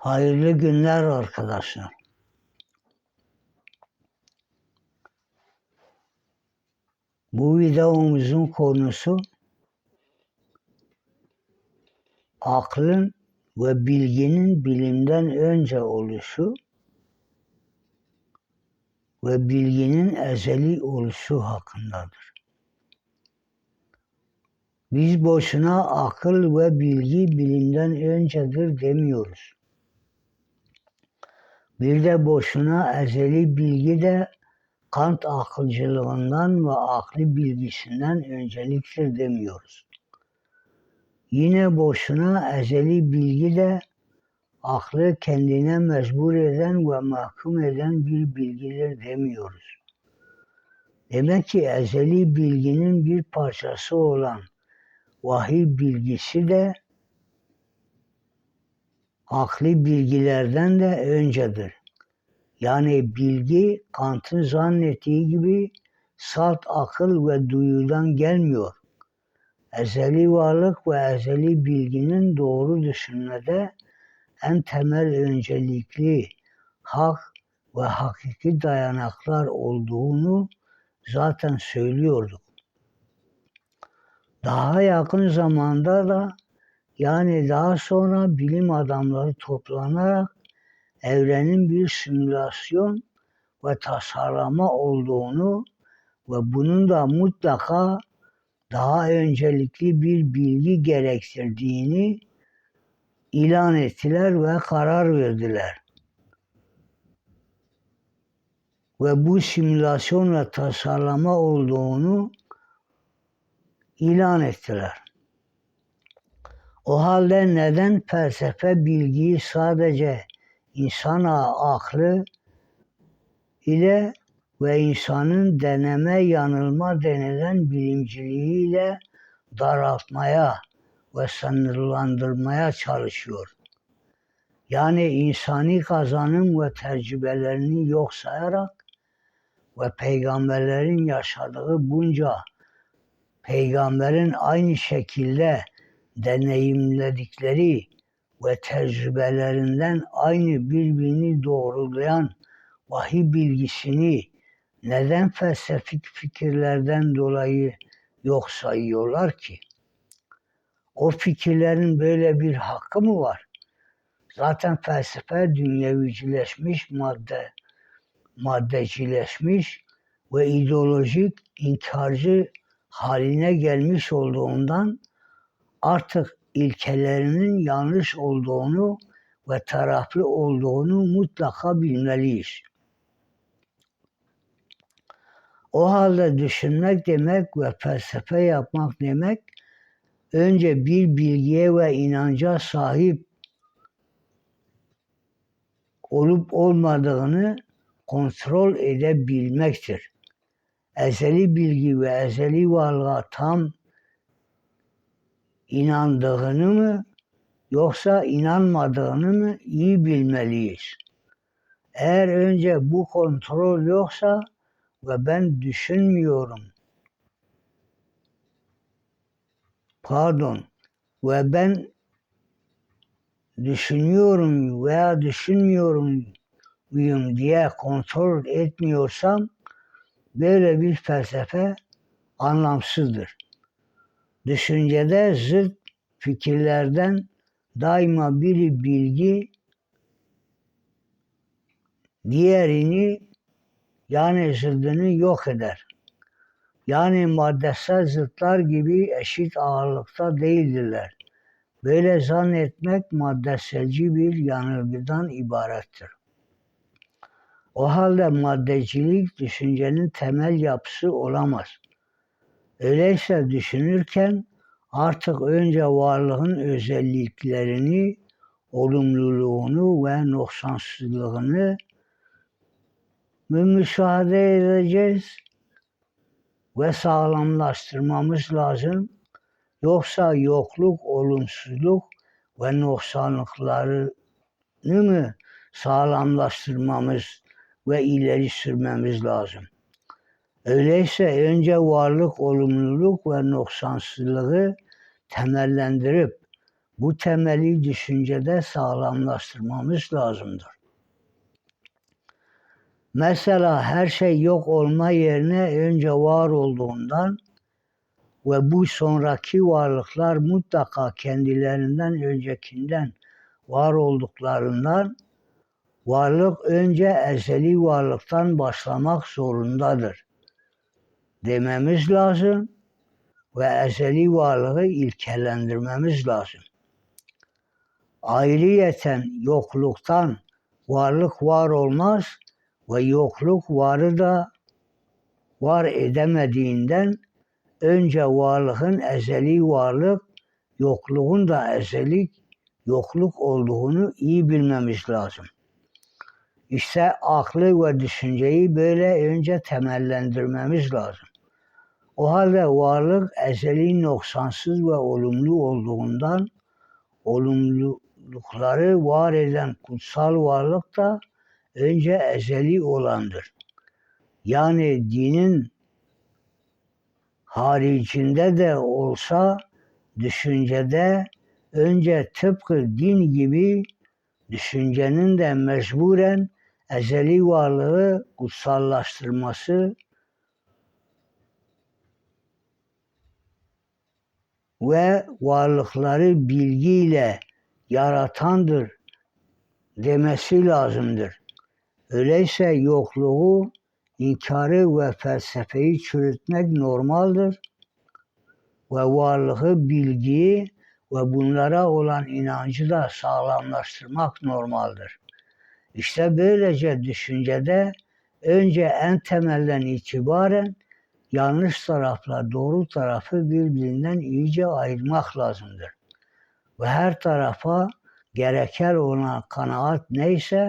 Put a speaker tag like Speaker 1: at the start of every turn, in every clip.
Speaker 1: Hayırlı günler arkadaşlar. Bu videomuzun konusu aklın ve bilginin bilimden önce oluşu ve bilginin ezeli oluşu hakkındadır. Biz boşuna akıl ve bilgi bilimden öncedir demiyoruz. Bir de boşuna ezeli bilgi de Kant akılcılığından ve akli bilgisinden önceliktir demiyoruz. Yine boşuna ezeli bilgi de aklı kendine mecbur eden ve mahkum eden bir bilgidir demiyoruz. Demek ki ezeli bilginin bir parçası olan vahiy bilgisi de akli bilgilerden de öncedir. Yani bilgi Kant'ın zannettiği gibi salt akıl ve duyudan gelmiyor. Ezeli varlık ve ezeli bilginin doğru düşünmede en temel öncelikli hak ve hakiki dayanaklar olduğunu zaten söylüyorduk. Daha yakın zamanda da yani daha sonra bilim adamları toplanarak evrenin bir simülasyon ve tasarlama olduğunu ve bunun da mutlaka daha öncelikli bir bilgi gerektirdiğini ilan ettiler ve karar verdiler. Ve bu simülasyon ve tasarlama olduğunu ilan ettiler. O halde neden felsefe bilgiyi sadece insan aklı ile ve insanın deneme yanılma denilen bilimciliğiyle daraltmaya ve sınırlandırmaya çalışıyor. Yani insani kazanım ve tecrübelerini yok sayarak ve peygamberlerin yaşadığı bunca peygamberin aynı şekilde deneyimledikleri ve tecrübelerinden aynı birbirini doğrulayan vahiy bilgisini neden felsefik fikirlerden dolayı yok sayıyorlar ki? O fikirlerin böyle bir hakkı mı var? Zaten felsefe dünyevicileşmiş, madde, maddecileşmiş ve ideolojik inkarcı haline gelmiş olduğundan artık ilkelerinin yanlış olduğunu ve taraflı olduğunu mutlaka bilmeliyiz. O halde düşünmek demek ve felsefe yapmak demek önce bir bilgiye ve inanca sahip olup olmadığını kontrol edebilmektir. Ezeli bilgi ve ezeli varlığa tam inandığını mı yoksa inanmadığını mı iyi bilmeliyiz. Eğer önce bu kontrol yoksa ve ben düşünmüyorum. Pardon. Ve ben düşünüyorum veya düşünmüyorum muyum diye kontrol etmiyorsam böyle bir felsefe anlamsızdır. Düşüncede zıt fikirlerden daima biri bilgi, diğerini yani zıddını yok eder. Yani maddesel zıtlar gibi eşit ağırlıkta değildirler. Böyle zannetmek maddeselci bir yanılgıdan ibarettir. O halde maddecilik düşüncenin temel yapısı olamaz. Öyleyse düşünürken artık önce varlığın özelliklerini, olumluluğunu ve noksansızlığını müşahede edeceğiz ve sağlamlaştırmamız lazım. Yoksa yokluk, olumsuzluk ve noksanlıklarını mı sağlamlaştırmamız ve ileri sürmemiz lazım? Öyleyse önce varlık, olumluluk ve noksansızlığı temellendirip Bu temeli düşüncede sağlamlaştırmamız lazımdır. Mesela her şey yok olma yerine önce var olduğundan ve bu sonraki varlıklar mutlaka kendilerinden öncekinden var olduklarından varlık önce ezeli varlıktan başlamak zorundadır dememiz lazım ve ezeli varlığı ilkelendirmemiz lazım. Ayrıyeten yokluktan varlık var olmaz ve yokluk varı da var edemediğinden önce varlığın ezeli varlık, yokluğun da ezeli yokluk olduğunu iyi bilmemiz lazım. İşte aklı ve düşünceyi böyle önce temellendirmemiz lazım. O halde varlık ezeli noksansız ve olumlu olduğundan olumlulukları var eden kutsal varlık da önce ezeli olandır. Yani dinin haricinde de olsa düşüncede önce tıpkı din gibi düşüncenin de mecburen ezeli varlığı kutsallaştırması ve varlıkları bilgiyle yaratandır demesi lazımdır. Öyleyse yokluğu, inkarı ve felsefeyi çürütmek normaldir ve varlığı, bilgiyi ve bunlara olan inancı da sağlamlaştırmak normaldir. İşte böylece düşüncede önce en temelden itibaren yanlış tarafla doğru tarafı birbirinden iyice ayırmak lazımdır. Ve her tarafa gereken olan kanaat neyse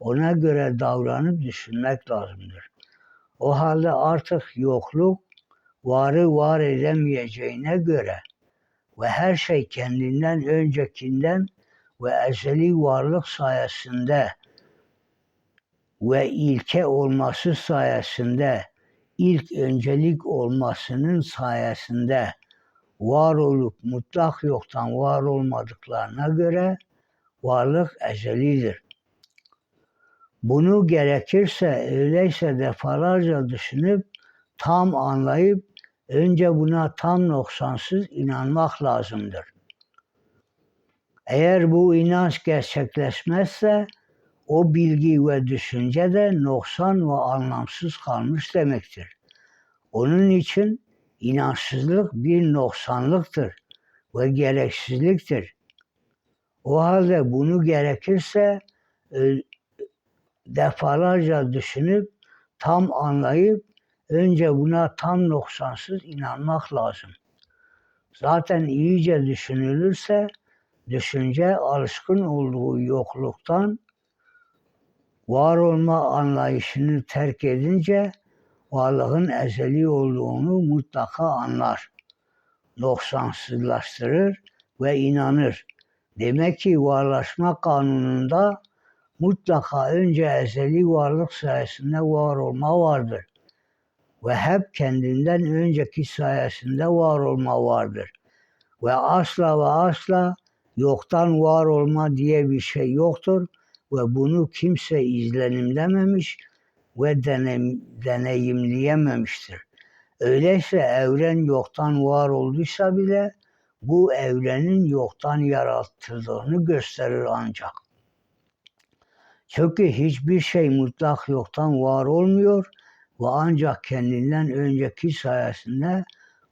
Speaker 1: ona göre davranıp düşünmek lazımdır. O halde artık yokluk varı var edemeyeceğine göre ve her şey kendinden öncekinden ve ezeli varlık sayesinde ve ilke olması sayesinde ilk öncelik olmasının sayesinde var olup mutlak yoktan var olmadıklarına göre varlık ezelidir. Bunu gerekirse öyleyse defalarca düşünüp tam anlayıp önce buna tam noksansız inanmak lazımdır. Eğer bu inanç gerçekleşmezse o bilgi ve düşünce de noksan ve anlamsız kalmış demektir. Onun için inançsızlık bir noksanlıktır ve gereksizliktir. O halde bunu gerekirse defalarca düşünüp tam anlayıp önce buna tam noksansız inanmak lazım. Zaten iyice düşünülürse düşünce alışkın olduğu yokluktan var olma anlayışını terk edince varlığın ezeli olduğunu mutlaka anlar. Noksansızlaştırır ve inanır. Demek ki varlaşma kanununda mutlaka önce ezeli varlık sayesinde var olma vardır. Ve hep kendinden önceki sayesinde var olma vardır. Ve asla ve asla yoktan var olma diye bir şey yoktur ve bunu kimse izlenimlememiş ve deneyim, deneyimleyememiştir. Öyleyse evren yoktan var olduysa bile bu evrenin yoktan yaratıldığını gösterir ancak. Çünkü hiçbir şey mutlak yoktan var olmuyor ve ancak kendinden önceki sayesinde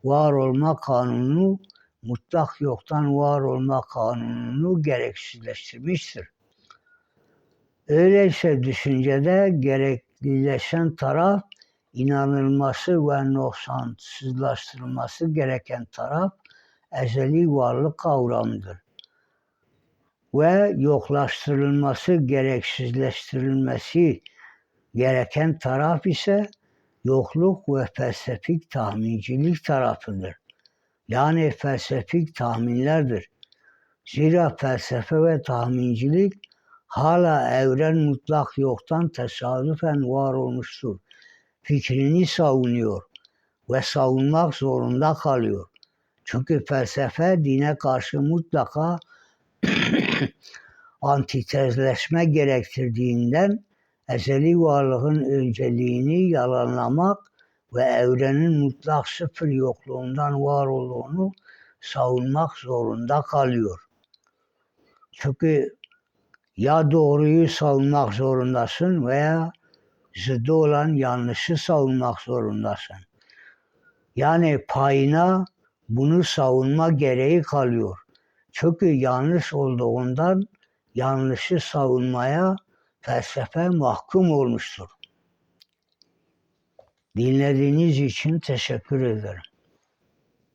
Speaker 1: var olma kanunu mutlak yoktan var olma kanununu gereksizleştirmiştir. Öyleyse düşüncede gereklileşen taraf inanılması ve noksansızlaştırılması gereken taraf ezeli varlık kavramıdır. Ve yoklaştırılması, gereksizleştirilmesi gereken taraf ise yokluk ve felsefik tahmincilik tarafıdır. Yani felsefik tahminlerdir. Zira felsefe ve tahmincilik hala evren mutlak yoktan tesadüfen var olmuştur. Fikrini savunuyor ve savunmak zorunda kalıyor. Çünkü felsefe dine karşı mutlaka antitezleşme gerektirdiğinden ezeli varlığın önceliğini yalanlamak ve evrenin mutlak sıfır yokluğundan var olduğunu savunmak zorunda kalıyor. Çünkü ya doğruyu savunmak zorundasın veya zıddı olan yanlışı savunmak zorundasın. Yani payına bunu savunma gereği kalıyor. Çünkü yanlış olduğundan yanlışı savunmaya felsefe mahkum olmuştur. Dinlediğiniz için teşekkür ederim.